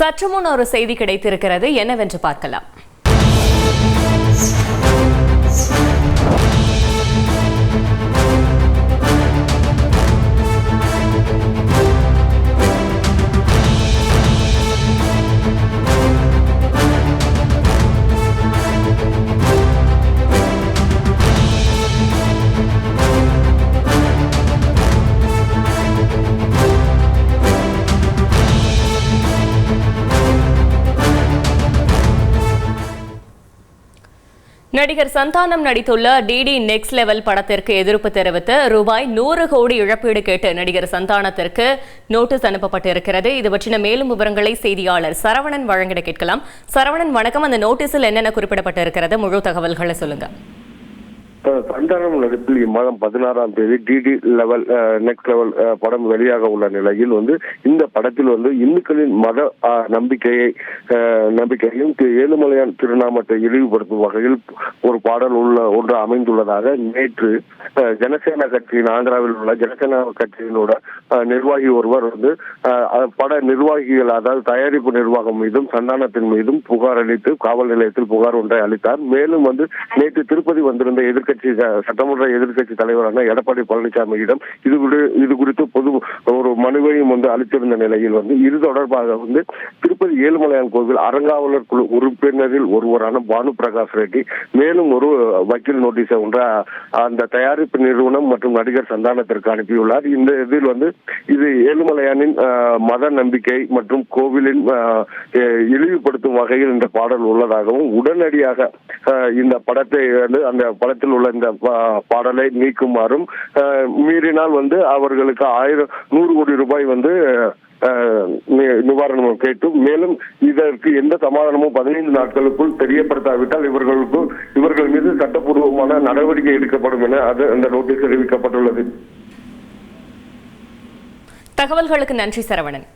சற்று முன் ஒரு செய்தி கிடைத்திருக்கிறது. என்னவென்று பார்க்கலாம். நடிகர் சந்தானம் நடித்துள்ள டிடி நெக்ஸ்ட் லெவல் படத்திற்கு எதிர்ப்பு தெரிவித்து ரூபாய் நூறு கோடி இழப்பீடு கேட்டு நடிகர் சந்தானத்திற்கு நோட்டீஸ் அனுப்பப்பட்டிருக்கிறது. இது பற்றின மேலும் விவரங்களை செய்தியாளர் சரவணன் வழங்கிட கேட்கலாம். சரவணன் வணக்கம். அந்த நோட்டீஸில் என்னென்ன குறிப்பிடப்பட்டிருக்கிறது? முழு தகவல்களை சொல்லுங்க. தண்டனம் சந்தானம் நடிப்பில் இம்மாதம் பதினாறாம் தேதி டிடி லெவல் நெக்ஸ்ட் லெவல் படம் வெளியாக உள்ள நிலையில் வந்து இந்த படத்தில் வந்து இந்துக்களின் மத நம்பிக்கையை நம்பிக்கையும் ஏழுமலையான் திருநாமத்தை இழிவுபடுத்தும் வகையில் ஒரு பாடல் உள்ள ஒன்று அமைந்துள்ளதாக நேற்று ஜனசேனா கட்சியின் ஆந்திராவில் உள்ள ஜனசேனா கட்சியினோட நிர்வாகி ஒருவர் வந்து பட நிர்வாகிகள் அதாவது தயாரிப்பு நிர்வாகம் மீதும் சந்தானத்தின் மீதும் புகார் அளித்து காவல் நிலையத்தில் புகார் ஒன்றை அளித்தார். மேலும் வந்து நேற்று திருப்பதி வந்திருந்த எதிர்க்கட்சி எதிர்கட்சி சட்டமன்ற எதிர்க்கட்சி தலைவரான எடப்பாடி பழனிசாமியிடம் இது குறி- இது குறித்து பொது ஒரு மனுவையும் வந்து அளித்திருந்த நிலையில் வந்து இது தொடர்பாக வந்து திருப்பதி ஏழுமலையான் கோவில் அறங்காவலர் குழு உறுப்பினரில் ஒருவரான பானு பிரகாஷ் ரெட்டி மேலும் ஒரு வக்கீல் நோட்டீஸை ஒன்றை அந்த தயாரிப்பு நிறுவனம் மற்றும் நடிகர் சந்தானத்திற்கு அனுப்பியுள்ளார். இந்த இதில் வந்து இது ஏழுமலையானின் மத நம்பிக்கை மற்றும் கோவிலின் இழிவுபடுத்தும் வகையில் இந்த பாடல் உள்ளதாகவும் உடனடியாக இந்த படத்தை வந்து அந்த படத்தில் உள்ள இந்த பா- பாடலை நீக்குமாறும் மீறினால் வந்து அவர்களுக்கு ஆயிரம் நூறு கோடி ரூபாய் வந்து நிவாரணம் கேட்டும் மேலும் இதற்கு எந்த சமாதானமும் பதினைந்து நாட்களுக்குள் தெரியப்படுத்தாவிட்டால் இவர்களுக்கு இவர்கள் மீது சட்டப்பூர்வமான நடவடிக்கை எடுக்கப்படும் என அது அந்த நோட்டீஸ் அறிவிக்கப்பட்டுள்ளது தகவல்களுக்கு நன்றி சரவணன்.